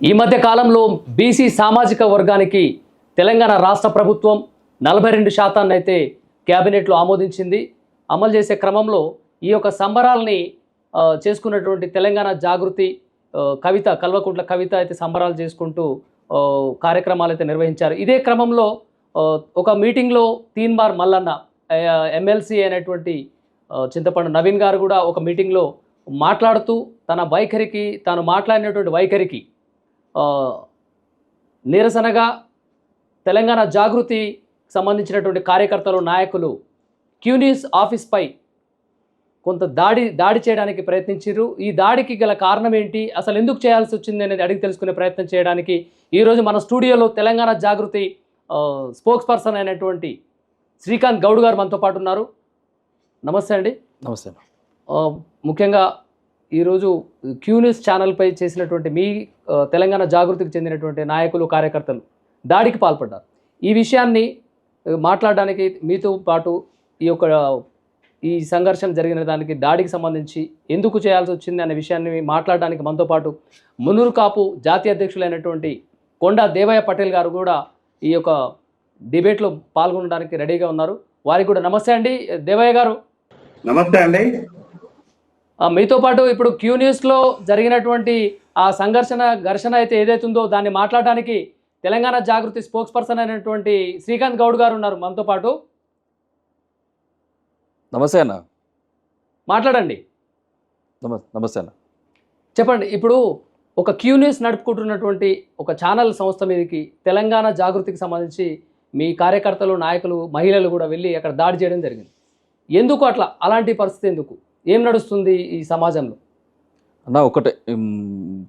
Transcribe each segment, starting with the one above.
ఈ మధ్య కాలంలో బీసీ సామాజిక వర్గానికి తెలంగాణ రాష్ట్ర ప్రభుత్వం నలభై రెండు శాతాన్ని అయితే క్యాబినెట్లో ఆమోదించింది. అమలు చేసే క్రమంలో ఈ యొక్క సంబరాల్ని చేసుకున్నటువంటి తెలంగాణ జాగృతి కవిత కల్వకుంట్ల కవిత అయితే సంబరాలు చేసుకుంటూ కార్యక్రమాలు అయితే నిర్వహించారు. ఇదే క్రమంలో ఒక మీటింగ్లో తీన్మార్ మల్లన్న ఎమ్మెల్సీ అయినటువంటి చింతపండు నవీన్ గారు కూడా ఒక మీటింగ్లో మాట్లాడుతూ తన వైఖరికి తాను మాట్లాడినటువంటి వైఖరికి నిరసనగా తెలంగాణ జాగృతి సంబంధించినటువంటి కార్యకర్తలు నాయకులు క్యూనిస్ ఆఫీస్పై కొంత దాడి దాడి చేయడానికి ప్రయత్నించారు ఈ దాడికి గల కారణం ఏంటి? అసలు ఎందుకు చేయాల్సి వచ్చింది అనేది అడిగి తెలుసుకునే ప్రయత్నం చేయడానికి ఈరోజు మన స్టూడియోలో తెలంగాణ జాగృతి స్పోక్స్ పర్సన్ అయినటువంటి శ్రీకాంత్ గౌడ్ గారు మనతో పాటు ఉన్నారు. నమస్తే అండి. నమస్తే. ముఖ్యంగా ఈరోజు క్యూ న్యూస్ ఛానల్పై చేసినటువంటి మీ తెలంగాణ జాగృతికి చెందినటువంటి నాయకులు కార్యకర్తలు దాడికి పాల్పడ్డారు. ఈ విషయాన్ని మాట్లాడడానికి మీతో పాటు ఈ యొక్క ఈ సంఘర్షణ జరిగిన దానికి దాడికి సంబంధించి ఎందుకు చేయాల్సి వచ్చింది అనే విషయాన్ని మాట్లాడడానికి మనతో పాటు మున్నూరు కాపు జాతీయ అధ్యక్షులైనటువంటి కొండా దేవయ్య పటేల్ గారు కూడా ఈ యొక్క డిబేట్లో పాల్గొనడానికి రెడీగా ఉన్నారు. వారికి కూడా నమస్తే అండి. దేవయ్య గారు. నమస్తే అండి. మీతో పాటు ఇప్పుడు క్యూ న్యూస్లో జరిగినటువంటి ఆ సంఘర్షణ ఘర్షణ అయితే ఏదైతుందో దాన్ని మాట్లాడడానికి తెలంగాణ జాగృతి స్పోక్స్ పర్సన్ అయినటువంటి శ్రీకాంత్ గౌడ్ గారు ఉన్నారు మనతో పాటు. నమస్తే అన్న. మాట్లాడండి. నమ నమస్తే అన్న. చెప్పండి ఇప్పుడు ఒక క్యూ న్యూస్ నడుపుకుంటున్నటువంటి ఒక ఛానల్ సంస్థ మీదకి తెలంగాణ జాగృతికి సంబంధించి మీ కార్యకర్తలు నాయకులు మహిళలు కూడా వెళ్ళి అక్కడ దాడి చేయడం జరిగింది. ఎందుకు అట్లా? అలాంటి పరిస్థితి ఎందుకు? ఏం నడుస్తుంది ఈ సమాజంలో? అన్న ఒకటే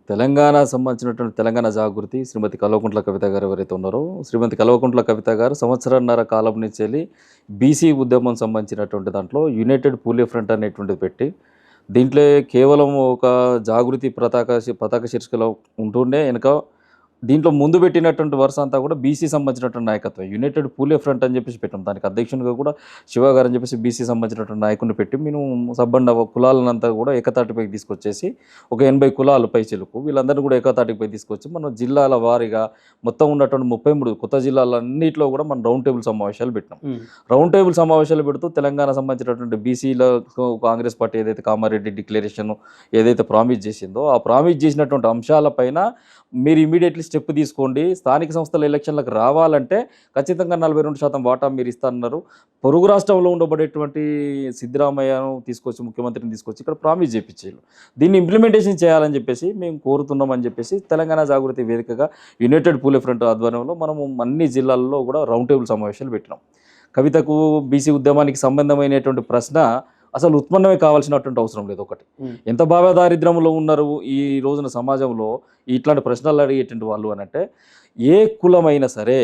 తెలంగాణ సంబంధించినటువంటి తెలంగాణ జాగృతి శ్రీమతి కల్వకుంట్ల కవిత గారు ఎవరైతే ఉన్నారో శ్రీమతి కల్వకుంట్ల కవిత గారు సంవత్సరన్నర కాలం నుంచి వెళ్ళి బీసీ ఉద్యమం సంబంధించినటువంటి దాంట్లో యునైటెడ్ పూలే ఫ్రంట్ అనేటువంటిది పెట్టి దీంట్లో కేవలం ఒక జాగృతి పతాక పతాక శీర్షికలో ఉంటుండే వెనక దీంట్లో ముందు పెట్టినటువంటి వరుస అంతా కూడా బీసీ సంబంధించినటువంటి నాయకత్వం. యునైటెడ్ పూలే ఫ్రంట్ అని చెప్పేసి పెట్టాం. దానికి అధ్యక్షునిగా కూడా శివ గారు అని చెప్పేసి బీసీ సంబంధించినటువంటి నాయకుడిని పెట్టి మేము సబ్బండ కులాలనంతా కూడా ఏకతాటిపైకి తీసుకొచ్చేసి ఒక ఎనభై కులాలు పైచిలకు వీళ్ళందరినీ కూడా ఏకతాటిపై తీసుకొచ్చి మనం జిల్లాల వారీగా మొత్తం ఉన్నటువంటి ముప్పై మూడు కొత్త జిల్లాలన్నింటిలో కూడా మనం రౌండ్ టేబుల్ సమావేశాలు పెట్టినాం. రౌండ్ టేబుల్ సమావేశాలు పెడుతూ తెలంగాణ సంబంధించినటువంటి బీసీల కాంగ్రెస్ పార్టీ ఏదైతే కామారెడ్డి డిక్లరేషన్ ఏదైతే ప్రామిస్ చేసిందో ఆ ప్రామిస్ చేసినటువంటి అంశాలపైన మీరు ఇమీడియట్లీ స్టెప్ తీసుకోండి. స్థానిక సంస్థల ఎలక్షన్లకు రావాలంటే ఖచ్చితంగా నలభై రెండు శాతం వాటా మీరు ఇస్తారన్నారు పొరుగు రాష్ట్రంలో ఉండబడేటువంటి సిద్ధరామయ్యను తీసుకొచ్చి ముఖ్యమంత్రిని తీసుకొచ్చి ఇక్కడ ప్రామిస్ చేయించారు దీన్ని ఇంప్లిమెంటేషన్ చేయాలని చెప్పేసి మేము కోరుతున్నామని చెప్పేసి తెలంగాణ జాగృతి వేదికగా యునైటెడ్ పూలే ఫ్రంట్ ఆధ్వర్యంలో మనము అన్ని జిల్లాల్లో కూడా రౌండ్ టేబుల్ సమావేశాలు పెట్టినాం. కవితకు బీసీ ఉద్యమానికి సంబంధమైనటువంటి ప్రశ్న అసలు ఉత్పన్నమే కావాల్సినటువంటి అవసరం లేదు ఒకటి. ఎంత భావ దారిద్ర్యంలో ఉన్నారు ఈ రోజున సమాజంలో ఇట్లాంటి ప్రశ్నలు అడిగేటువంటి వాళ్ళు అని అంటే ఏ కులమైనా సరే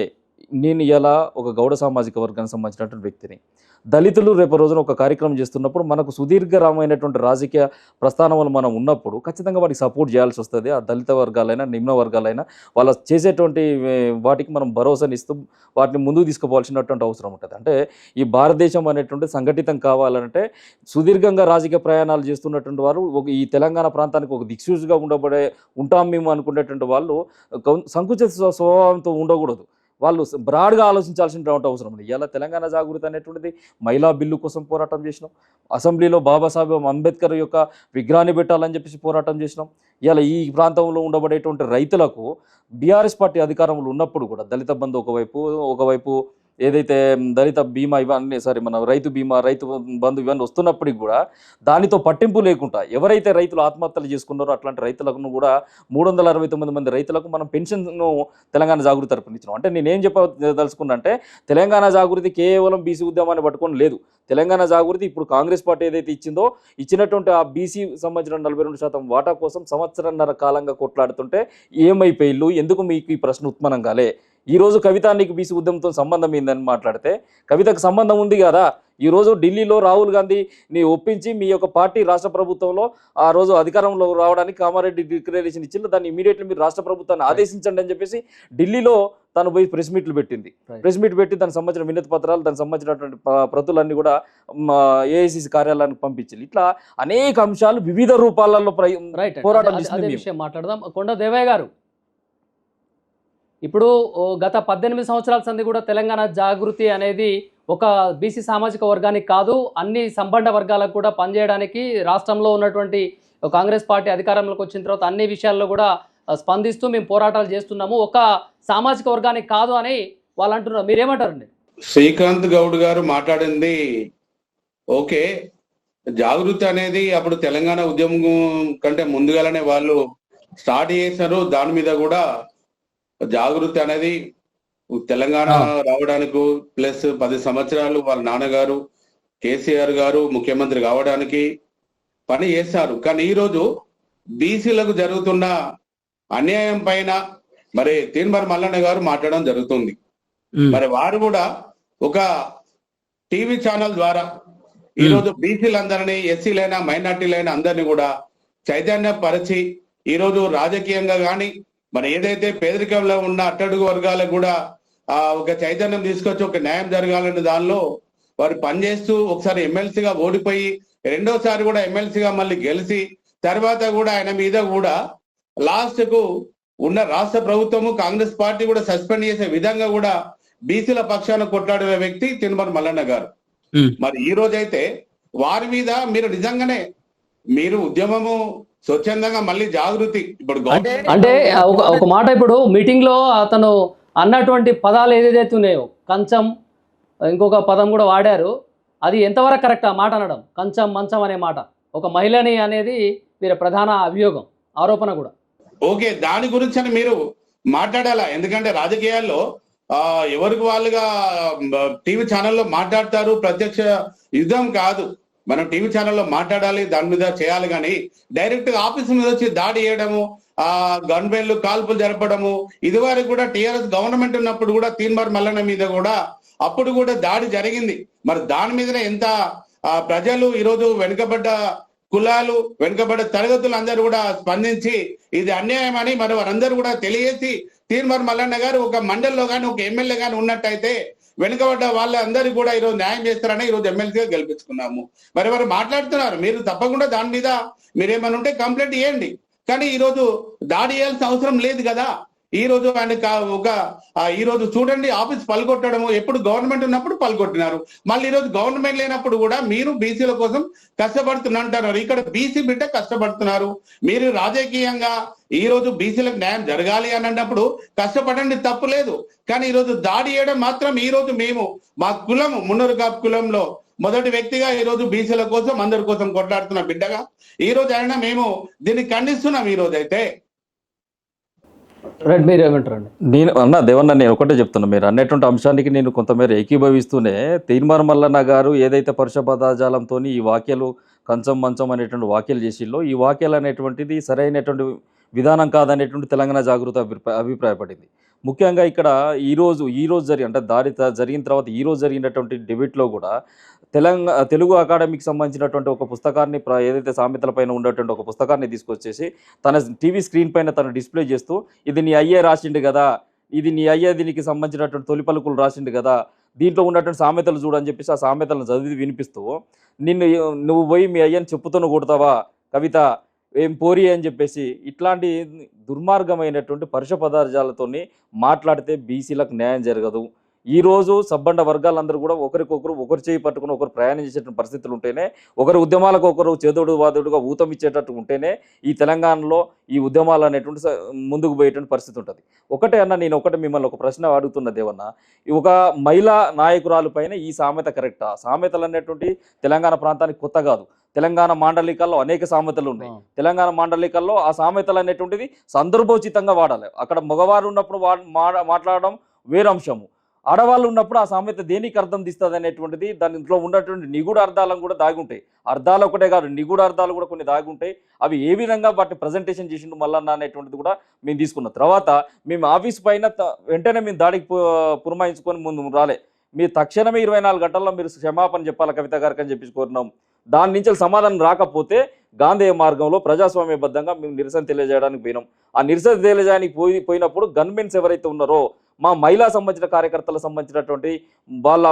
నేను ఇలా ఒక గౌడ సామాజిక వర్గానికి సంబంధించినటువంటి వ్యక్తిని దళితులు రేపు రోజున ఒక కార్యక్రమం చేస్తున్నప్పుడు మనకు సుదీర్ఘరమైనటువంటి రాజకీయ ప్రస్థానంలో మనం ఉన్నప్పుడు ఖచ్చితంగా వాటికి సపోర్ట్ చేయాల్సి వస్తుంది. ఆ దళిత వర్గాలైనా నిమ్న వర్గాలైనా వాళ్ళ చేసేటువంటి వాటికి మనం భరోసానిస్తూ వాటిని ముందుకు తీసుకుపోవాల్సినటువంటి అవసరం ఉంటుంది. అంటే ఈ భారతదేశం అనేటువంటి సంఘటితం కావాలంటే సుదీర్ఘంగా రాజకీయ ప్రయాణాలు చేస్తున్నటువంటి వారు ఒక ఈ తెలంగాణ ప్రాంతానికి ఒక దిక్సూచిగా ఉండబడే ఉంటాం మేము అనుకునేటువంటి వాళ్ళు సంకుచిత స్వభావంతో ఉండకూడదు. వాళ్ళు బ్రాడ్గా ఆలోచించాల్సినటువంటి అవసరం ఉంది ఇలా తెలంగాణ జాగృతి అనేటువంటిది మహిళా బిల్లు కోసం పోరాటం చేసినాం. అసెంబ్లీలో బాబాసాహెబ్ అంబేద్కర్ యొక్క విగ్రహాన్ని పెట్టాలని చెప్పేసి పోరాటం చేసినాం. ఇలా ఈ ప్రాంతంలో ఉండబడేటువంటి రైతులకు బీఆర్ఎస్ పార్టీ అధికారంలో ఉన్నప్పుడు కూడా దళిత బంధు ఒకవైపు ఒకవైపు ఏదైతే దళిత బీమా ఇవన్నీ సారీ మన రైతు బీమా రైతు బంధు ఇవన్నీ వస్తున్నప్పటికి కూడా దానితో పట్టింపు లేకుండా ఎవరైతే రైతులు ఆత్మహత్యలు చేసుకున్నారో అట్లాంటి రైతులకు కూడా మూడు వందల అరవై తొమ్మిది మంది రైతులకు మనం పెన్షన్ను తెలంగాణ జాగృతి తరపున ఇచ్చినాం. అంటే నేనేం చెప్పదలుచుకున్నంటే తెలంగాణ జాగృతి కేవలం బీసీ ఉద్యమాన్ని పట్టుకొని లేదు. తెలంగాణ జాగృతి ఇప్పుడు కాంగ్రెస్ పార్టీ ఏదైతే ఇచ్చిందో ఇచ్చినటువంటి ఆ బీసీ సంబంధించిన నలభై రెండు శాతం వాటా కోసం సంవత్సరంన్నర కాలంగా కొట్లాడుతుంటే ఏమైపోయిల్లు ఎందుకు మీకు ఈ ప్రశ్న ఉత్పన్నం కాలే? ఈ రోజు కవిత నీకు బీసీ ఉద్యమంతో సంబంధం ఏందని మాట్లాడితే కవితకు సంబంధం ఉంది కదా. ఈ రోజు ఢిల్లీలో రాహుల్ గాంధీ ని ఒప్పించి మీ యొక్క పార్టీ రాష్ట్ర ప్రభుత్వంలో ఆ రోజు అధికారంలో రావడానికి కామారెడ్డి డిక్లరేషన్ ఇచ్చింది దాన్ని ఇమీడియట్లీ మీరు రాష్ట్ర ప్రభుత్వాన్ని ఆదేశించండి అని చెప్పేసి ఢిల్లీలో తను పోయి ప్రెస్ మీట్లు పెట్టింది. ప్రెస్ మీట్ పెట్టి దానికి సంబంధించిన వినతి పత్రాలు దానికి సంబంధించినటువంటి ప్రతులన్నీ కూడా ఏఐసిసి కార్యాలయానికి పంపించింది. ఇట్లా అనేక అంశాలు వివిధ రూపాలలో ప్ర- రైట్ పోరాటం మాట్లాడదాం. కొండ దేవయ్య గారు ఇప్పుడు గత పద్దెనిమిది సంవత్సరాల సంది కూడా తెలంగాణ జాగృతి అనేది ఒక బీసీ సామాజిక వర్గానికి కాదు అన్ని సంబంధ వర్గాలకు కూడా పనిచేయడానికి రాష్ట్రంలో ఉన్నటువంటి కాంగ్రెస్ పార్టీ అధికారంలోకి వచ్చిన తర్వాత అన్ని విషయాల్లో కూడా స్పందిస్తూ మేము పోరాటాలు చేస్తున్నాము. ఒక సామాజిక వర్గానికి కాదు అని వాళ్ళు అంటున్నారు. మీరేమంటారండి? శ్రీకాంత్ గౌడ్ గారు మాట్లాడింది ఓకే. జాగృతి అనేది అప్పుడు తెలంగాణ ఉద్యమం కంటే ముందుగానే వాళ్ళు స్టార్ట్ చేశారు. దాని మీద కూడా జాగృతి అనేది తెలంగాణ రావడానికి ప్లస్ పది సంవత్సరాలు వాళ్ళ నాన్నగారు కేసీఆర్ గారు ముఖ్యమంత్రి కావడానికి పని చేశారు. కానీ ఈ రోజు బీసీలకు జరుగుతున్న అన్యాయం పైన మరి తీన్మర్ మల్లన్న గారు మాట్లాడడం జరుగుతుంది. మరి వారు కూడా ఒక టీవీ ఛానల్ ద్వారా ఈ రోజు బీసీలందరినీ ఎస్సీలైనా మైనార్టీలైనా అందరినీ కూడా చైతన్యపరిచి ఈ రోజు రాజకీయంగా గాని మరి ఏదైతే పేదరికంలో ఉన్న అట్టడుగు వర్గాలకు కూడా ఆ ఒక చైతన్యం తీసుకొచ్చి ఒక న్యాయం జరగాలనే దానిలో వారు పనిచేస్తూ ఒకసారి ఎమ్మెల్సీగా ఓడిపోయి రెండోసారి కూడా ఎమ్మెల్సీగా మళ్ళీ గెలిచి తర్వాత కూడా ఆయన మీద కూడా లాస్ట్కు ఉన్న రాష్ట్ర ప్రభుత్వము కాంగ్రెస్ పార్టీ కూడా సస్పెండ్ చేసే విధంగా కూడా బీసీల పక్షాన కొట్లాడే వ్యక్తి తిరుమల మల్లన్న గారు. మరి ఈ రోజైతే వారి మీద మీరు నిజంగానే మీరు ఉద్యమము స్వచ్ఛందంగా మళ్ళీ జాగృతి. ఇప్పుడు అంటే ఒక ఒక మాట ఇప్పుడు మీటింగ్లో అతను అన్నటువంటి పదాలు ఏదైతే ఉన్నాయో కంచం ఇంకొక పదం కూడా వాడారు అది ఎంతవరకు కరెక్ట్ ఆ మాట అనడం? కంచం మంచం అనే మాట. ఒక మహిళని అనేది వీరి ప్రధాన అభియోగం ఆరోపణ కూడా. ఓకే దాని గురించి అని మీరు మాట్లాడాలా? ఎందుకంటే రాజకీయాల్లో ఆ ఎవరికి వాళ్ళుగా టీవీ ఛానల్లో మాట్లాడతారు ప్రత్యక్ష యుద్ధం కాదు. మనం టీవీ ఛానల్లో మాట్లాడాలి దాని మీద చేయాలి కానీ డైరెక్ట్గా ఆఫీస్ మీద వచ్చి దాడి చేయడము ఆ గన్మెన్లు కాల్పులు జరపడము ఇదివరకు కూడా టీఆర్ఎస్ గవర్నమెంట్ ఉన్నప్పుడు కూడా తీన్మార్ మల్లన్న మీద కూడా అప్పుడు కూడా దాడి జరిగింది. మరి దాని మీదనే ఎంత ప్రజలు ఈరోజు వెనుకబడ్డ కులాలు వెనుకబడ్డ తరగతులు అందరూ కూడా స్పందించి ఇది అన్యాయం అని మరి వారందరూ కూడా తెలియజేసి తీర్మర్ మల్లన్న గారు ఒక మండలిలో కానీ ఒక ఎమ్మెల్యే కానీ ఉన్నట్టయితే వెనుకబడ్డ వాళ్ళందరికీ కూడా ఈరోజు న్యాయం చేస్తారని ఈరోజు ఎమ్మెల్సీగా గెలిపించుకున్నాము. మరి వారు మాట్లాడుతున్నారు. మీరు తప్పకుండా దాని మీద మీరేమైనా ఉంటే కంప్లైంట్ ఇవ్వండి కానీ ఈరోజు దాడి చేయాల్సిన అవసరం లేదు కదా. ఈ రోజు ఆయన కా- ఒక ఈ రోజు చూడండి ఆఫీస్ పలగొట్టడము ఎప్పుడు గవర్నమెంట్ ఉన్నప్పుడు పలుకొట్టినారు. మళ్ళీ ఈ రోజు గవర్నమెంట్ లేనప్పుడు కూడా మీరు బీసీల కోసం కష్టపడుతున్నారు ఇక్కడ బీసీ బిడ్డ కష్టపడుతున్నారు. మీరు రాజకీయంగా ఈ రోజు బీసీలకు న్యాయం జరగాలి అని అన్నప్పుడు కష్టపడండి తప్పు లేదు. కానీ ఈ రోజు దాడి చేయడం మాత్రం ఈ రోజు మేము మా కులం మున్నూరు కాపు కులంలో మొదటి వ్యక్తిగా ఈ రోజు బీసీల కోసం అందరి కోసం కొట్లాడుతున్న బిడ్డగా. ఈ రోజు అయినా మేము దీన్ని ఖండిస్తున్నాం ఈ రోజు అయితే రైట్ మీరు ఏమంటారండి నేను అన్న దేవన్న నేను ఒకటే చెప్తున్నా. మీరు అన్నటువంటి అంశానికి నేను కొంతమేర ఏకీభవిస్తూనే తీర్మార్ మల్లన్న గారు ఏదైతే పరుష పదాజాలంతో ఈ వాక్యాలు కంచం మంచం అనేటువంటి వాక్యాలు చేసిల్లో ఈ వాక్యాలు అనేటువంటిది సరైనటువంటి విధానం కాదనేటువంటి తెలంగాణ జాగృత అభిప్రాయ అభిప్రాయపడింది. ముఖ్యంగా ఇక్కడ ఈరోజు ఈరోజు జరిగి అంటే దాడి జరిగిన తర్వాత ఈరోజు జరిగినటువంటి డిబేట్లో కూడా తెలంగాణ తెలుగు అకాడమీకి సంబంధించినటువంటి ఒక పుస్తకాన్ని ప్ర- ఏదైతే సామెతల పైన ఉన్నటువంటి ఒక పుస్తకాన్ని తీసుకొచ్చేసి తన టీవీ స్క్రీన్ పైన తను డిస్ప్లే చేస్తూ ఇది నీ అయ్యే రాసిండు కదా ఇది నీ అయ్యే దీనికి సంబంధించినటువంటి తొలి పలుకులు రాసిండు కదా దీంట్లో ఉన్నటువంటి సామెతలు చూడని చెప్పేసి ఆ సామెతలను చదివి వినిపిస్తూ నిన్ను నువ్వు పోయి మీ అయ్యని చెప్పుతూ కొడతావా కవిత ఏం పోరి అని చెప్పేసి ఇట్లాంటి దుర్మార్గమైనటువంటి పరుష పదార్థాలతోని మాట్లాడితే బీసీలకు న్యాయం జరగదు. ఈ రోజు సబ్బండ వర్గాలందరూ కూడా ఒకరికొకరు ఒకరు చేయి పట్టుకుని ఒకరు ప్రయాణం చేసేటువంటి పరిస్థితులు ఉంటేనే ఒకరి ఉద్యమాలకు ఒకరు చేదోడు వాదోడుగా ఊతం ఇచ్చేటట్టు ఉంటేనే ఈ తెలంగాణలో ఈ ఉద్యమాలు అనేటువంటి ముందుకు పోయేటువంటి పరిస్థితి ఉంటుంది. ఒకటే అన్న నేను ఒకటి మిమ్మల్ని ఒక ప్రశ్న అడుగుతున్న దేవన్న ఈ ఒక మహిళా నాయకురాలు పైన ఈ సామెత కరెక్టా? సామెతలు అనేటువంటి తెలంగాణ ప్రాంతానికి కొత్త కాదు. తెలంగాణ మాండలికాల్లో అనేక సామెతలు ఉన్నాయి. తెలంగాణ మాండలికల్లో ఆ సామెతలు అనేటువంటిది సందర్భోచితంగా వాడాలి. అక్కడ మగవారు ఉన్నప్పుడు మాట్లాడడం వేరే అంశము ఆడవాళ్ళు ఉన్నప్పుడు ఆ సామెత దేనికి అర్థం తీస్తుంది అనేటువంటిది ఇంట్లో ఉన్నటువంటి నిగూఢ అర్థాలను కూడా దాగి ఉంటాయి. అర్థాలు ఒకటే కాదు నిగూఢ అర్థాలు కూడా కొన్ని దాగి ఉంటాయి. అవి ఏ విధంగా వాటిని ప్రజెంటేషన్ చేసిండు మల్లన్న అనేటువంటిది కూడా మేము తీసుకున్న. తర్వాత మేము ఆఫీస్ పైన వెంటనే మేము దాడికి పురమాయించుకొని ముందు రాలే. మీరు తక్షణమే ఇరవై నాలుగు గంటల్లో మీరు క్షమాపణ చెప్పాలి కవిత గారికి అని చెప్పి కోరినాం. దాని నుంచి సమాధానం రాకపోతే గాంధేయ మార్గంలో ప్రజాస్వామ్యబద్ధంగా మేము నిరసన తెలియజేయడానికి పోయినాం. ఆ నిరసన తెలియజేయడానికి పోయి పోయినప్పుడు గన్మెన్స్ ఎవరైతే ఉన్నారో మా మహిళా సంబంధించిన కార్యకర్తలకు సంబంధించినటువంటి వాళ్ళ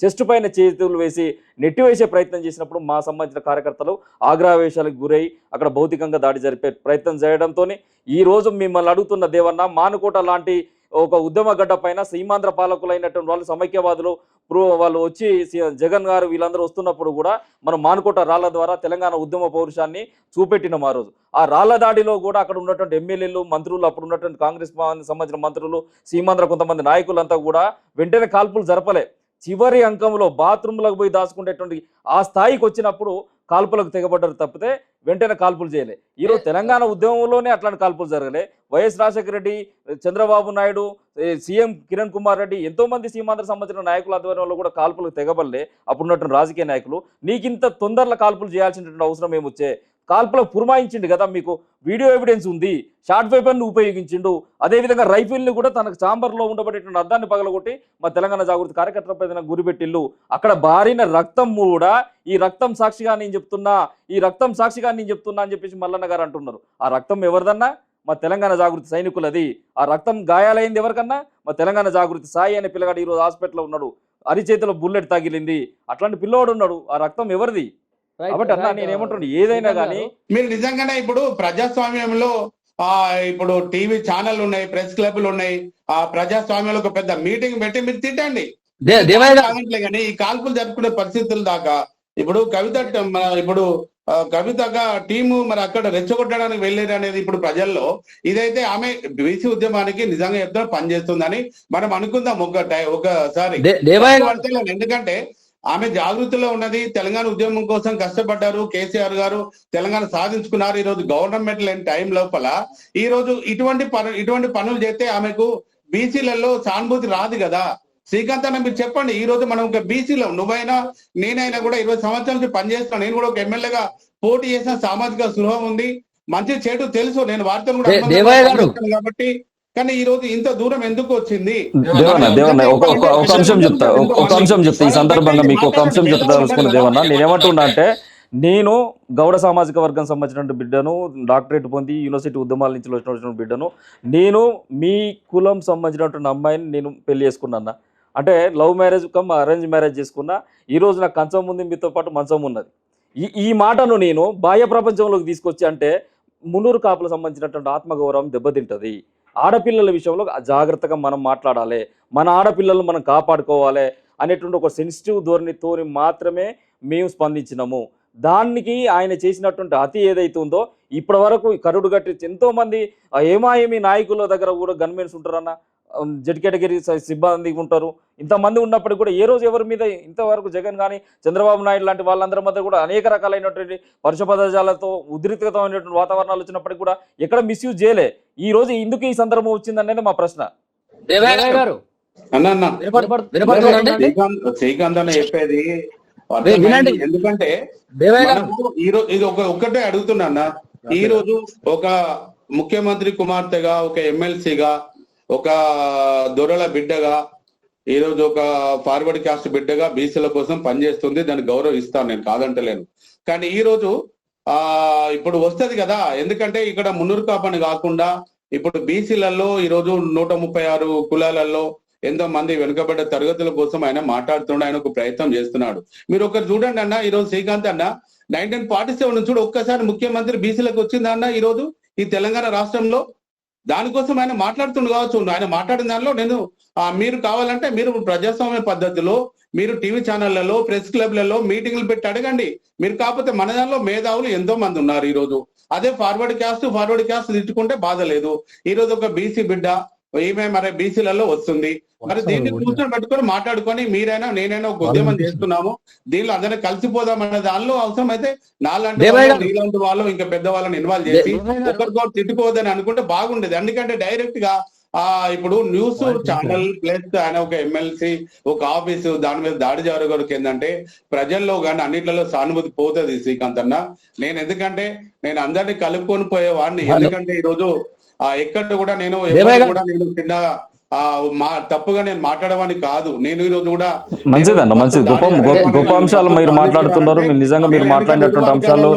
చెస్ట్ పైన చేతులు వేసి నెట్టి వేసే ప్రయత్నం చేసినప్పుడు మా సంబంధించిన కార్యకర్తలు ఆగ్రహవేశాలకు గురై అక్కడ భౌతికంగా దాడి జరిపే ప్రయత్నం చేయడంతో ఈ రోజు మిమ్మల్ని అడుగుతున్న దేవన్న మానుకోట లాంటి ఒక ఉద్యమ గడ్డ పైన సీమాంధ్ర పాలకులైనటువంటి వాళ్ళు సమైక్యవాదులు వాళ్ళు వచ్చి జగన్ గారు వీళ్ళందరూ వస్తున్నప్పుడు కూడా మనం మానుకోట రాళ్ళ ద్వారా తెలంగాణ ఉద్యమ పౌరుషాన్ని చూపెట్టినాం ఆ రోజు. ఆ రాళ్ళ దాడిలో కూడా అక్కడ ఉన్నటువంటి ఎమ్మెల్యేలు మంత్రులు అప్పుడు ఉన్నటువంటి కాంగ్రెస్ సంబంధించిన మంత్రులు సీమాంధ్ర కొంతమంది నాయకులంతా కూడా వెంటనే కాల్పులు జరపలే. చివరి అంకంలో బాత్రూంలకు పోయి దాచుకునేటువంటి ఆ స్థాయికి వచ్చినప్పుడు కాల్పులకు తెగబడ్డారు తప్పితే వెంటనే కాల్పులు చేయలే. ఈరోజు తెలంగాణ ఉద్యమంలోనే అట్లాంటి కాల్పులు జరగలే. వైఎస్ రాజశేఖర రెడ్డి చంద్రబాబు నాయుడు సీఎం కిరణ్ కుమార్ రెడ్డి ఎంతో మంది సీమాంధ్ర సంబంధించిన నాయకుల ఆధ్వర్యంలో కూడా కాల్పులకు తెగబడలే. అప్పుడున్నటువంటి రాజకీయ నాయకులు. నీకింత తొందరలో కాల్పులు చేయాల్సినటువంటి అవసరం ఏమొచ్చే కాల్పులకు పురమాయించిండు కదా మీకు. వీడియో ఎవిడెన్స్ ఉంది. షార్ట్ పేపర్ను ఉపయోగించిండు. అదేవిధంగా రైఫిల్ని కూడా తనకు చాంబర్లో ఉండబడేటువంటి అద్దాన్ని పగలగొట్టి మా తెలంగాణ జాగృతి కార్యకర్తలపై గురిపెట్టిల్లు అక్కడ బారిన రక్తం కూడా ఈ రక్తం సాక్షిగా నేను చెప్తున్నా ఈ రక్తం సాక్షిగా నేను చెప్తున్నా అని చెప్పేసి మల్లన్న గారు అంటున్నారు. ఆ రక్తం ఎవరిదన్నా? మా తెలంగాణ జాగృతి సైనికులది. ఆ రక్తం గాయాలైంది ఎవరికన్నా? మా తెలంగాణ జాగృతి సాయి అనే పిల్లగాడు ఈరోజు హాస్పిటల్లో ఉన్నాడు. అరిచేతిలో బుల్లెట్ తగిలింది. అట్లాంటి పిల్లోడు ఉన్నాడు ఆ రక్తం ఎవరిది? కాబట్టి అన్న రైట్. నేను ఏమంటున్నాను ఏదైనా కానీ మీరు నిజంగానే ఇప్పుడు ప్రజాస్వామ్యంలో ఆ ఇప్పుడు టీవీ ఛానల్ ఉన్నాయి ప్రెస్ క్లబ్లు ఉన్నాయి ఆ ప్రజాస్వామ్యంలో ఒక పెద్ద మీటింగ్ పెట్టి మీరు తిట్టండి కానీ ఈ కాల్పులు జరుపుకునే పరిస్థితుల దాకా ఇప్పుడు కవిత ఇప్పుడు కవితగా టీము మరి అక్కడ రెచ్చగొట్టడానికి వెళ్ళారు అనేది ఇప్పుడు ప్రజల్లో ఇదైతే ఆమె బీసీ ఉద్యమానికి నిజంగా చెప్తా పనిచేస్తుందని మనం అనుకుందాం ఒక ఒకసారి. ఎందుకంటే ఆమె జాగృతిలో ఉన్నది. తెలంగాణ ఉద్యమం కోసం కష్టపడ్డారు కేసీఆర్ గారు. తెలంగాణ సాధించుకున్నారు ఈ రోజు గవర్నమెంట్ లేని టైం లోపల. ఈ రోజు ఇటువంటి ఇటువంటి పనులు చేస్తే ఆమెకు బీసీలలో సానుభూతి రాదు కదా. శ్రీకాంత్ అన్న మీరు చెప్పండి ఈ రోజు మనం ఒక బీసీలో నువ్వైనా నేనైనా కూడా ఇరవై సంవత్సరాల నుంచి పనిచేస్తున్నాను నేను కూడా ఒక ఎమ్మెల్యేగా పోటీ చేసిన సామాజిక స్పృహం ఉంది. మంచి చెడు తెలుసు. నేను వార్తలు కూడా కాబట్టి కానీ ఈ రోజు ఇంత దూరం ఎందుకు వచ్చింది? దేవన్న దేవన్న ఒక అంశం చెప్తా ఒక- అంశం చెప్తా ఈ సందర్భంగా మీకు ఒక అంశం చెప్తా దేవన్న. నేను ఏమంటున్నా అంటే నేను గౌడ సామాజిక వర్గం సంబంధించిన బిడ్డను డాక్టరేట్ పొంది యూనివర్సిటీ ఉద్యమాల నుంచి వచ్చిన బిడ్డను నేను మీ కులం సంబంధించినటువంటి అమ్మాయిని నేను పెళ్ళి చేసుకున్నా అంటే love marriage come arrange marriage చేసుకున్నా ఈ రోజు నాకు కంచం ఉంది మీతో పాటు మంచం ఉన్నది. ఈ ఈ మాటను నేను బాహ్య ప్రపంచంలోకి తీసుకొచ్చి అంటే మున్నూరు కాపులకు సంబంధించినటువంటి ఆత్మగౌరవం దెబ్బతింటది. ఆడపిల్లల విషయంలో జాగ్రత్తగా మనం మాట్లాడాలి. మన ఆడపిల్లలు మనం కాపాడుకోవాలి అనేటువంటి ఒక సెన్సిటివ్ ధోరణితో మాత్రమే మేము స్పందించినాము. దానికి ఆయన చేసినటువంటి అతి ఏదైతే ఉందో ఇప్పటి వరకు కరుడు కట్టి ఎంతోమంది ఏమాయేమి నాయకుల దగ్గర కూడా గన్మెన్స్ ఉంటారన్న జడ్ కేటగిరీ సిబ్బంది ఉంటారు. ఇంతమంది ఉన్నప్పటికీ కూడా ఏ రోజు ఎవరి మీద ఇంతవరకు జగన్ కానీ చంద్రబాబు నాయుడు లాంటి వాళ్ళందరి మధ్య కూడా అనేక రకాలైనటువంటి పరుష పదజాలతో ఉద్రిక్తమైనటువంటి వాతావరణాలు వచ్చినప్పటికీ కూడా ఎక్కడ మిస్యూజ్ చేయలే. ఈ రోజు ఎందుకు ఈ సందర్భం వచ్చింది అనేది మా ప్రశ్న. గారు. శ్రీకాంత్ అన్న చెప్పేది. ఎందుకంటే ఇది ఒక ఒక్కటే అడుగుతున్నా అన్న. ఈ రోజు ఒక ముఖ్యమంత్రి కుమార్తెగా ఒక ఎమ్మెల్సీగా ఒక దొరల బిడ్డగా ఈ రోజు ఒక ఫార్వర్డ్ కాస్ట్ బిడ్డగా బీసీల కోసం పనిచేస్తుంది దాన్ని గౌరవం ఇస్తాను నేను కాదంటలేను. కానీ ఈ రోజు ఆ ఇప్పుడు వస్తుంది కదా ఎందుకంటే ఇక్కడ మున్నూరు కాపని కాకుండా ఇప్పుడు బీసీలలో ఈ రోజు నూట ముప్పై ఆరు కులాలలో ఎంతో మంది వెనుకబడ్డ తరగతుల కోసం ఆయన మాట్లాడుతున్నాడు ఆయన ఒక ప్రయత్నం చేస్తున్నాడు. మీరు ఒకరు చూడండి అన్న ఈ రోజు శ్రీకాంత్ అన్న నైన్టీన్ ఫార్టీ సెవెన్ నుంచి ఒక్కసారి ముఖ్యమంత్రి బీసీలకు వచ్చిందన్న అన్న ఈ తెలంగాణ రాష్ట్రంలో దానికోసం ఆయన మాట్లాడుతుండు కావచ్చు. ఆయన మాట్లాడిన దానిలో నేను మీరు కావాలంటే మీరు ప్రజాస్వామ్య పద్ధతిలో మీరు టీవీ ఛానళ్ళలో ప్రెస్ క్లబ్లలో మీటింగ్లు పెట్టి అడగండి. మీరు కాకపోతే మన దానిలో మేధావులు ఎంతో మంది ఉన్నారు ఈ రోజు అదే ఫార్వర్డ్ క్యాస్ట్ ఫార్వర్డ్ క్యాస్ట్ తిట్టుకుంటే బాధ లేదు. ఈ రోజు ఒక బీసీ బిడ్డ ఈమె మరి బీసీలలో వస్తుంది మరి దీన్ని కూర్చొని పెట్టుకొని మాట్లాడుకొని మీరైనా నేనైనా ఒక ఉద్యమం చేస్తున్నాము దీనిలో అందరినీ కలిసిపోదాం అనే దానిలో అవసరం అయితే నాలాంటి. నీలాంటి వాళ్ళు ఇంకా పెద్ద వాళ్ళని ఇన్వాల్వ్ చేసి. ఒకరికొకరు తిట్టుకోవద్దని అనుకుంటే బాగుండేది ఎందుకంటే డైరెక్ట్గా ఆ ఇప్పుడు న్యూస్ ఛానల్ ప్లస్ ఆయన ఒక ఎమ్మెల్సీ ఒక ఆఫీసు దాని మీద దాడి జరగడానికి ఏంటంటే ప్రజల్లో కానీ అన్నిట్లలో సానుభూతి పోతుంది శ్రీకాంత్ అన్న నేను ఎందుకంటే నేను అందరినీ కలుపుకొని పోయేవాడిని. ఎందుకంటే ఈ రోజు ఎక్కడ కూడా నేను. కూడా నేను చిన్న ఆ మా తప్పుగా నేను మాట్లాడమని కాదు. నేను ఈ రోజు కూడా మంచిదన్న మంచిది. గొప్ప గొప్ప- అంశాలు మీరు మాట్లాడుతున్నారు. మీరు నిజంగా మీరు మాట్లాడినటువంటి అంశాలు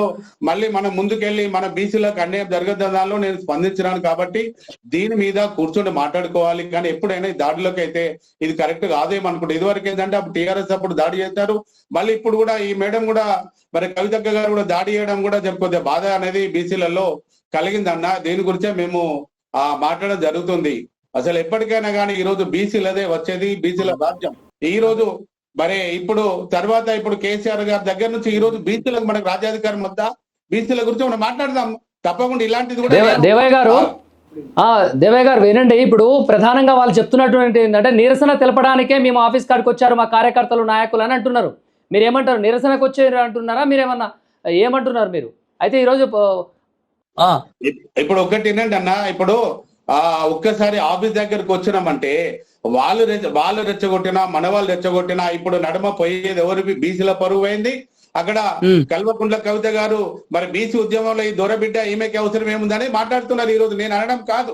మళ్ళీ మనం ముందుకెళ్ళి మన బీసీలకు అన్యాయం జరగదు దానిలో నేను స్పందించినాను కాబట్టి దీని మీద కూర్చొని మాట్లాడుకోవాలి. కానీ ఎప్పుడైనా ఈ దాడిలోకి అయితే ఇది కరెక్ట్ కాదేమో అనుకుంటే ఇదివరకు ఏంటంటే అప్పుడు టీఆర్ఎస్ అప్పుడు దాడి చేశారు. మళ్ళీ ఇప్పుడు కూడా ఈ మేడం కూడా మరి కవితక్క గారు కూడా దాడి చేయడం కూడా కొద్దిగా బాధ అనేది బీసీలలో కలిగిందన్న. దీని గురించే మేము ఆ మాట్లాడడం జరుగుతుంది. అసలు ఎప్పటికైనా కానీ ఈ రోజు బీసీలదే వచ్చేది బీసీల రాజ్యం. ఈ రోజు మరి ఇప్పుడు తర్వాత ఇప్పుడు కేసీఆర్ గారి దగ్గర నుంచి ఈ రోజు బీసీలకు మనకు రాజ్యాధికారం వద్దా బీసీల గురించి మనం మాట్లాడదాం. తప్పకుండా ఇలాంటిది కూడా దేవ దేవయ్య గారు ఆ, దేవయ్య గారు వినండి. ఇప్పుడు ప్రధానంగా వాళ్ళు చెప్తున్నటువంటి ఏంటంటే నిరసన తెలపడానికే మేము ఆఫీస్ కాడికి వచ్చారు మా కార్యకర్తలు నాయకులు అని అంటున్నారు. మీరు ఏమంటారు? నిరసనకు వచ్చారు అంటున్నారా? మీరేమన్నా ఏమంటున్నారు మీరు? అయితే ఈరోజు ఇప్పుడు ఒకటి ఏంటంటే అన్న ఇప్పుడు ఆ ఒక్కసారి ఆఫీస్ దగ్గరకు వచ్చినామంటే వాళ్ళు వాళ్ళు రెచ్చగొట్టినా మన వాళ్ళు రెచ్చగొట్టినా ఇప్పుడు నడమ పోయేది ఎవరికి బీసీల పరువు అయింది. అక్కడ ఉమ్. కల్వకుంట్ల కవిత గారు మరి బీసీ ఉద్యమంలో ఈ దొరబిడ్డ ఈమెకి అవసరం ఏముందని మాట్లాడుతున్నారు ఈ రోజు నేను అనడం కాదు.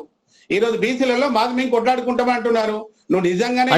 ఈ రోజు బీసీలలో మాకు మేము కొట్లాడుకుంటామని అంటున్నారు నువ్వు నిజంగానే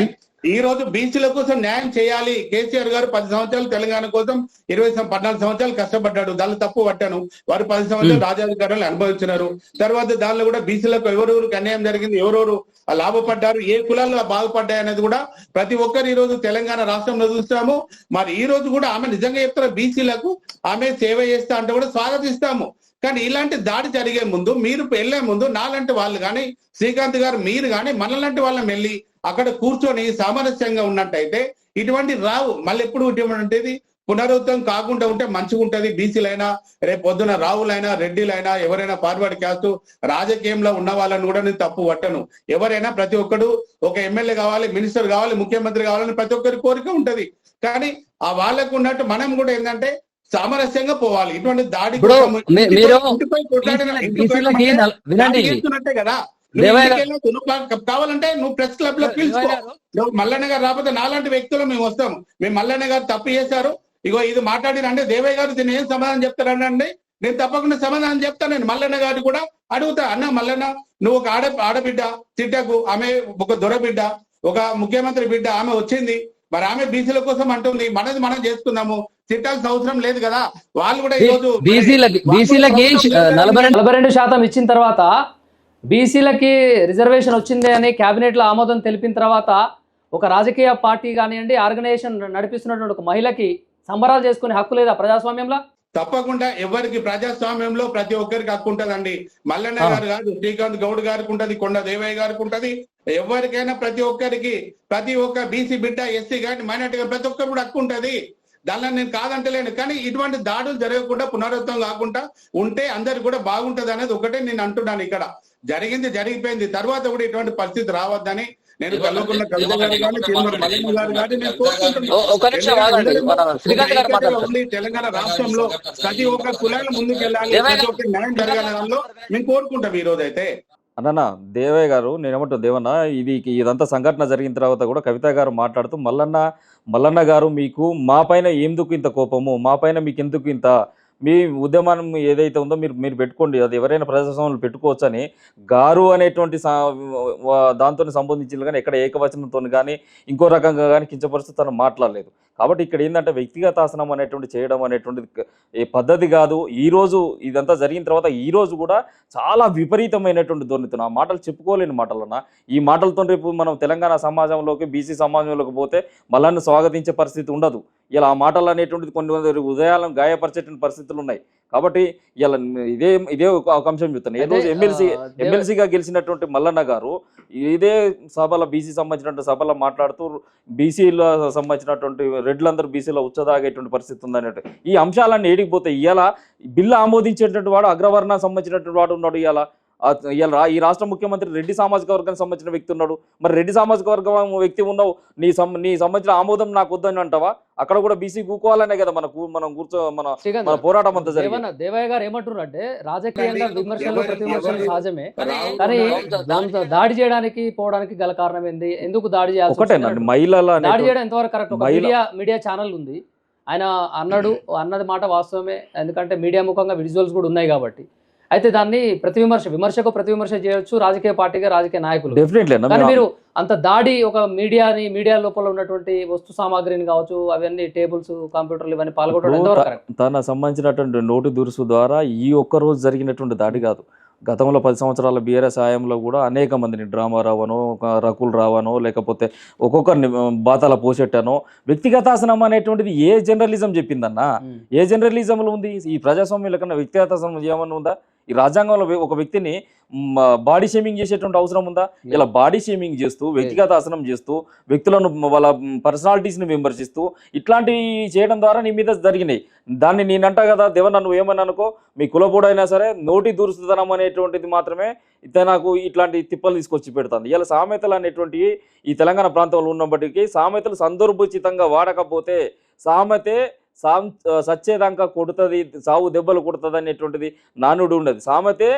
ఈ రోజు బీసీల కోసం న్యాయం చేయాలి. కేసీఆర్ గారు పది సంవత్సరాలు తెలంగాణ కోసం ఇరవై పద్నాలుగు సంవత్సరాలు కష్టపడ్డాడు. దానిలో తప్పు పట్టాను. వారు పది సంవత్సరాలు రాజాధికారాలు అనుభవించినారు. తర్వాత దానిలో కూడా బీసీలకు ఎవరెవరికి అన్యాయం జరిగింది ఎవరెవరు లాభపడ్డారు ఏ కులాలు బాగుపడ్డాయి అనేది కూడా ప్రతి ఒక్కరు ఈ రోజు తెలంగాణ రాష్ట్రంలో చూస్తాము. మరి ఈ రోజు కూడా ఆమె నిజంగా చెప్తారు బీసీలకు ఆమె సేవ చేస్తా అంటే కూడా స్వాగతిస్తాము. కానీ ఇలాంటి దాడి జరిగే ముందు మీరు వెళ్ళే ముందు నాలాంటి వాళ్ళు కానీ శ్రీకాంత్ గారు మీరు కానీ మనలాంటి వాళ్ళని వెళ్ళి అక్కడ కూర్చొని సామరస్యంగా ఉన్నట్టయితే ఇటువంటి రావు మళ్ళీ ఎప్పుడు ఇటువంటిది పునరుద్ధం కాకుండా ఉంటే మంచిగా ఉంటది. బీసీలైనా రేపు పొద్దున రావులైనా రెడ్డిలైనా ఎవరైనా ఫార్వర్డ్ క్యాస్ట్ రాజకీయంలో ఉన్న వాళ్ళని కూడా నేను తప్పు పట్టను. ఎవరైనా ప్రతి ఒక్కడు ఒక ఎమ్మెల్యే కావాలి మినిస్టర్ కావాలి ముఖ్యమంత్రి కావాలని ప్రతి ఒక్కరి కోరిక ఉంటది. కానీ ఆ వాళ్ళకు ఉన్నట్టు మనం కూడా ఏంటంటే సామరస్యంగా పోవాలి. ఇటువంటి దాడి వినండి. కదా. నువ్వు కావాలంటే నువ్వు ప్రెస్ క్లబ్లో పిలుచుకో. నువ్వు మల్లన్న గారు రాకపోతే నాలాంటి వ్యక్తులు మేము వస్తాం మేము మల్లన్న గారు తప్పు చేశారు. ఇగో ఇది మాట్లాడిన అంటే దేవయ్య గారు దీన్ని ఏం సమాధానం చెప్తారనండి నేను తప్పకుండా సమాధానం చెప్తాను. నేను మల్లన్న గారు కూడా అడుగుతా. అన్న మల్లన్న నువ్వు ఒక ఆడ ఆడబిడ్డ తిట్టకు ఆమె ఒక దొరబిడ్డ ఒక ముఖ్యమంత్రి బిడ్డ ఆమె వచ్చింది. మరి ఆమె బీసీల కోసం అంటుంది. మనది మనం చేసుకుందాము తిట్టాల్సిన అవసరం లేదు కదా. వాళ్ళు కూడా ఈ రోజు బీసీలకి బీసీలకి నలభై రెండు శాతం ఇచ్చిన తర్వాత బీసీలకి రిజర్వేషన్ వచ్చింది అని క్యాబినెట్లో ఆమోదం తెలిపిన తర్వాత ఒక రాజకీయ పార్టీ కానివ్వండి ఆర్గనైజేషన్ నడిపిస్తున్నటువంటి ఒక మహిళకి సంబరాలు చేసుకునే హక్కు లేదా ప్రజాస్వామ్యంలో? తప్పకుండా ఎవరికి ప్రజాస్వామ్యంలో ప్రతి ఒక్కరికి హక్కు ఉంటదండి. మల్లన్న. గారు కాదు శ్రీకాంత్ గౌడ్ గారికి ఉంటది కొండ దేవయ్య గారికి ఉంటది. ఎవరికైనా ప్రతి ఒక్కరికి ప్రతి ఒక్క బీసీ బిడ్డ ఎస్సీ కానీ మైనార్టీ ప్రతి ఒక్కరు కూడా హక్కు ఉంటది. దానిలో నేను కాదంటలేను కానీ ఇటువంటి దాడులు జరగకుండా పునరుద్ధం కాకుండా ఉంటే అందరికి కూడా బాగుంటది అనేది ఒకటే నేను అంటున్నాను ఇక్కడ. జరిగింది జరిగిపోయింది తర్వాత కూడా ఇటువంటి పరిస్థితి రావద్దని నేను తెలంగాణ రాష్ట్రంలో ప్రతి ఒక్క కులాల ముందుకు వెళ్ళాలి ఏమైనా- ప్రతి ఒక్క న్యాయం జరగాలి మేము కోరుకుంటాం ఈ రోజు అయితే అన్న దేవయ్య గారు నేనేమంటా దేవన్న ఇది ఇదంతా సంఘటన జరిగిన తర్వాత కూడా కవిత గారు మాట్లాడుతూ మల్లన్న మల్లన్న గారు మీకు మా పైన ఎందుకు ఇంత కోపము? మా పైన మీకు ఎందుకు ఇంత మీ ఉద్యమం ఏదైతే ఉందో మీరు మీరు పెట్టుకోండి. అది ఎవరైనా ప్రజాస్వామ్యంలో పెట్టుకోవచ్చు అని గారు అనేటువంటి దాంతో సంబంధించిన కానీ ఎక్కడ ఏకవచనంతో కానీ ఇంకో రకంగా కానీ కించపరుస్తూ తను మాట్లాడలేదు. కాబట్టి ఇక్కడ ఏంటంటే వ్యక్తిగత ఆసనం అనేటువంటి చేయడం అనేటువంటిది ఏ పద్ధతి కాదు. ఈ రోజు ఇదంతా జరిగిన తర్వాత ఈరోజు కూడా చాలా విపరీతమైనటువంటి ధోరణితో ఆ మాటలు చెప్పుకోలేని మాటలన్నా. ఈ మాటలతో రేపు మనం తెలంగాణ సమాజంలోకి బీసీ సమాజంలోకి పోతే మళ్ళీ స్వాగతించే పరిస్థితి ఉండదు. ఇలా మాటలు అనేటువంటిది కొన్ని ఉదయాలను గాయపరిచేటువంటి పరిస్థితులు ఉన్నాయి. కాబట్టి ఇలా ఇదే ఇదే ఒక అంశం చెప్తాను రోజు ఎమ్మెల్సీ ఎమ్మెల్సీగా గెలిచినటువంటి మల్లన్న గారు ఇదే సభలో బీసీ సంబంధించినటువంటి సభలో మాట్లాడుతూ బీసీలో సంబంధించినటువంటి రెడ్లందరూ బీసీలో ఉచ్చదాగేటువంటి పరిస్థితి ఉందనేటువంటి ఈ అంశాలన్నీ ఏడికిపోతే ఇవాళ బిల్లు ఆమోదించేటువంటి వాడు అగ్రవర్ణ సంబంధించినటువంటి వాడు ఉన్నాడు ఇవాళ ఇవాళ ఈ రాష్ట్ర ముఖ్యమంత్రి రెడ్డి సామాజిక వర్గానికి సంబంధించిన వ్యక్తి ఉన్నాడు. మరి రెడ్డి సామాజిక వర్గం వ్యక్తి ఉన్నావు. నీ నీ సంబంధించిన ఆమోదం నాకు వద్దని అంటావా? అక్కడ కూడా బీసీ కూకోవాలనే కదా మనకు మనం కూర్చో మన మన పోరాటం అంతా జరిగింది. దేవయ్య గారు ఏమంటున్నారు అంటే రాజకీయంగా విమర్శలు ఎవరి- ప్రతి విమర్శలు ఎవరి- సహజమే. కానీ దాడి చేయడానికి పోవడానికి గల కారణం ఏంది? ఎందుకు దాడి చేయాల్సి ఒకటేనండి? మహిళల దాడి చేయడం ఎంతవరకు కరెక్ట్? మీడియా మీడియా ఛానల్ ఉంది. ఆయన అన్నాడు అన్నది మాట వాస్తవమే. ఎందుకంటే మీడియా ముఖంగా విజువల్స్ కూడా ఉన్నాయి కాబట్టి. అయితే దాన్ని ప్రతి విమర్శ విమర్శకు ప్రతి విమర్శ చేయొచ్చు రాజకీయ పార్టీగా రాజకీయ నాయకులు డెఫినెట్లీ కానీ మీరు అంత దాడి ఒక మీడియాని మీడియా లోపల ఉన్నటువంటి వస్తు సామాగ్రిని కావచ్చు అవన్నీ టేబుల్స్ కంప్యూటర్లు ఇవన్నీ పాల్గొనడం? తన సంబంధించినటువంటి నోటి దురుసు ద్వారా ఈ ఒక్క రోజు జరిగినటువంటి దాడి కాదు గతంలో పది సంవత్సరాల బీఆర్ఎస్ హయాంలో కూడా అనేక మందిని డ్రామా రావనో ఒక రకుల్ రావనో లేకపోతే ఒక్కొక్కరిని బాతాల పోసెట్టానో వ్యక్తిగతాసనం అనేటువంటిది ఏ జర్నలిజం చెప్పిందన్నా. ఏ జర్నలిజంలో ఉంది? ఈ ప్రజాస్వామ్యంలో కన్నా వ్యక్తిగతాసనం ఏమన్నా ఉందా? ఈ రాజ్యాంగంలో ఒక వ్యక్తిని బాడీ షేమింగ్ చేసేటువంటి అవసరం ఉందా? ఇలా బాడీ షేమింగ్ చేస్తూ వ్యక్తిగత ఆసనం చేస్తూ వ్యక్తులను వాళ్ళ పర్సనాలిటీస్ని విమర్శిస్తూ ఇట్లాంటివి చేయడం ద్వారా నీ మీద జరిగినాయి. దాన్ని నేనంట కదా దేవన్న నువ్వు ఏమని అనుకో మీ కులపోడైనా సరే నోటి దూరుస్తుతనం అనేటువంటిది మాత్రమే ఇత నాకు ఇట్లాంటి తిప్పలు తీసుకొచ్చి పెడుతుంది. ఇలా సామెతలు అనేటువంటివి ఈ తెలంగాణ ప్రాంతంలో ఉన్నప్పటికీ సామెతలు సందర్భోచితంగా వాడకపోతే సామెతే సాం సచ్చేదాకా కొడుతుంది సావు దెబ్బలు కొడుతుంది అనేటువంటిది నానుడు ఉండదు. సామెతే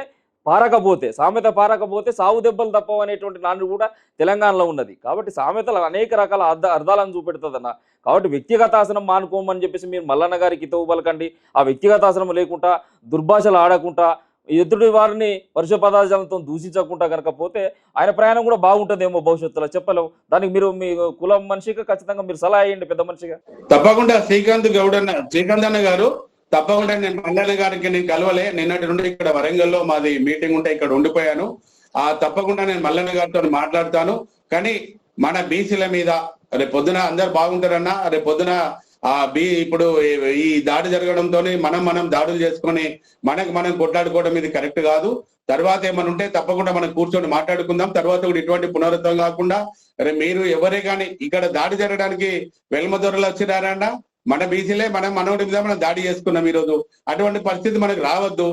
పారకపోతే సామెత పారకపోతే సావు దెబ్బలు తప్పవు అనేటువంటి నాన్న కూడా తెలంగాణలో ఉన్నది. కాబట్టి సామెతలు అనేక రకాల అర్థ అర్థాలను చూపెడుతుందన్న. కాబట్టి వ్యక్తిగతాసనం మానుకోమని చెప్పేసి మీరు మల్లన్న గారికి హితవు పలకండి ఆ వ్యక్తిగతాసనం లేకుండా దుర్భాషలు ఆడకుండా ఎదుటి వారిని వరుష పదార్థాలతో దూషించకుండా కనుక పోతే ఆయన ప్రయాణం కూడా బాగుంటుందేమో భవిష్యత్తులో చెప్పలేము దానికి మీరు మీ కులం మనిషిగా ఖచ్చితంగా మీరు సలహా అయ్యండి పెద్ద మనిషిగా తప్పకుండా శ్రీకాంత్ గౌడ్ అన్న శ్రీకాంత్ అన్న గారు తప్పకుండా నేను మల్లన్న గారికి నేను కలవలే. నిన్నటి నుండి ఇక్కడ వరంగల్లో మాది మీటింగ్ ఉంటే ఇక్కడ ఉండిపోయాను. ఆ తప్పకుండా నేను మల్లన్న గారితో మాట్లాడతాను. కానీ మన బీసీల మీద రేపు పొద్దున అందరు బాగుంటారన్నా రేపు పొద్దున ఆ బీ ఇప్పుడు ఈ- దాడి జరగడంతో మనం మనం దాడులు చేసుకొని మనకు మనం కొట్లాడుకోవడం ఇది కరెక్ట్ కాదు. తర్వాత ఏమైనా ఉంటే తప్పకుండా మనం కూర్చొని మాట్లాడుకుందాం. తర్వాత కూడా ఇటువంటి పునరుద్ధం కాకుండా మీరు ఎవరే కానీ ఇక్కడ దాడి జరగడానికి వెల్మదొరలు వచ్చినారన్నా మన బీసీలే మనం మనోడి మీద మనం దాడి చేసుకున్నాం ఈ రోజు అటువంటి పరిస్థితి మనకు రావద్దు.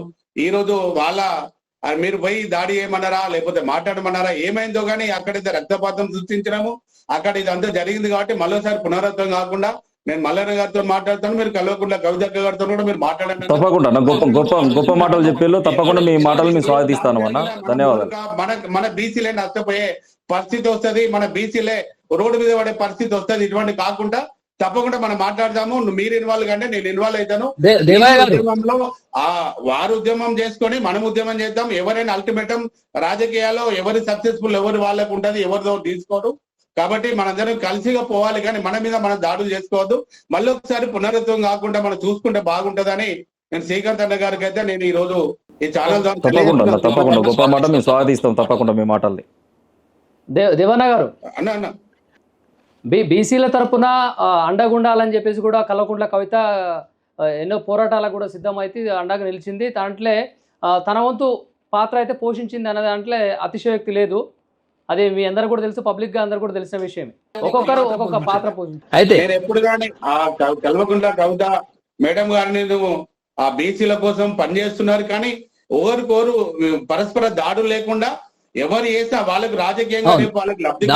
ఈ రోజు వాళ్ళ మీరు పోయి దాడి చేయమన్నారా లేకపోతే మాట్లాడమన్నారా ఏమైందో కానీ అక్కడైతే రక్తపాతం సృష్టించినాము. అక్కడ ఇదంతా జరిగింది కాబట్టి మరోసారి పునరుద్ధం కాకుండా నేను మల్లన్న గారితో మాట్లాడతాను. మీరు కల్వకుండా కవితక్క గారితో కూడా మీరు మాట్లాడండి. తప్పకుండా. గొప్ప గొప్ప గొప్ప మాటలు చెప్పేళ్ళు. తప్పకుండా మీ మాటలు మేము స్వాగతిస్తాను అన్న. ధన్యవాదాలు. మన మన బీసీలే నష్టపోయే పరిస్థితి వస్తది. మన బీసీలే రోడ్డు మీద పడే పరిస్థితి వస్తది. ఇటువంటి కాకుండా తప్పకుండా మనం మాట్లాడదాము. మీరు ఇన్వాల్వ్ కంటే నేను ఇన్వాల్వ్ అవుతాను ఉద్యమంలో ఆ వారు ఉద్యమం చేసుకొని మనం ఉద్యమం చేద్దాం. ఎవరైనా అల్టిమేటం రాజకీయాల్లో ఎవరి సక్సెస్ఫుల్ ఎవరి వాళ్ళకు ఉంటది ఎవరిదో తీసుకోరు. కాబట్టి మనందరం కలిసిగా పోవాలి కానీ మన మీద మనం దాడులు చేసుకోవద్దు. మళ్ళీ ఒకసారి పునరుద్ధం కాకుండా మనం చూసుకుంటే బాగుంటదని నేను శ్రీకాంత్ అన్న గారికి అయితే నేను ఈ రోజు ఈ ఛానల్ తప్పకుండా తప్పకుండా. గొప్ప మాట మేము స్వాగతిస్తాం తప్పకుండా మీ మాటల్ని. దేవన్న గారు. అన్న అన్న. బీ బీసీల తరపున ఆ, అండగా ఉండాలని చెప్పేసి కూడా కల్వకుంట్ల కవిత ఎన్నో పోరాటాలకు కూడా సిద్ధమైతే అండగా నిలిచింది. దాంట్లో తన వంతు పాత్ర అయితే పోషించింది అనే దాంట్లో అతిశయోక్తి లేదు. అది మీ అందరు కూడా తెలుసు పబ్లిక్గా అందరు కూడా తెలిసిన విషయమే. ఒక్కొక్కరు ఒక్కొక్క పాత్ర పోషించారు అయితే నేను ఎప్పుడు కానీ ఆ కల్- కల్వకుంట్ల కవిత మేడం గారిని నువ్వు ఆ బీసీల కోసం పనిచేస్తున్నారు కానీ ఒకరికొరు పరస్పర దాడులు లేకుండా ఎవరు చేసినా వాళ్ళకు రాజకీయంగా వాళ్ళకి లబ్ధి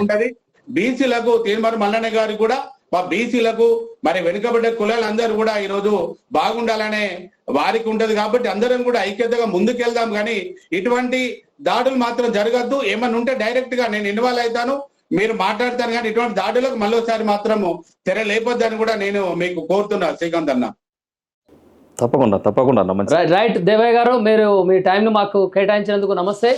ఉంటది. బీసీలకు తీర్మార్ మల్లన్న గారికి కూడా మా బీసీలకు మరి వెనుకబడ్డ కులాలందరూ కూడా ఈ రోజు బాగుండాలనే వారికి ఉంటది కాబట్టి అందరం కూడా ఐక్యతగా ముందుకెళ్దాం కానీ ఇటువంటి దాడులు మాత్రం జరగద్దు. ఏమన్నా ఉంటే డైరెక్ట్గా నేను ఇన్వాల్వ్ అవుతాను. మీరు మాట్లాడతాను కానీ ఇటువంటి దాడులకు మళ్ళీసారి మాత్రము తెర లేపొద్దని కూడా నేను మీకు కోరుతున్నా శ్రీకాంత్ అన్న. తప్పకుండా తప్పకుండా రైట్ దేవయ్య గారు మీరు మీ టైంను మాకు కేటాయించినందుకు నమస్తే.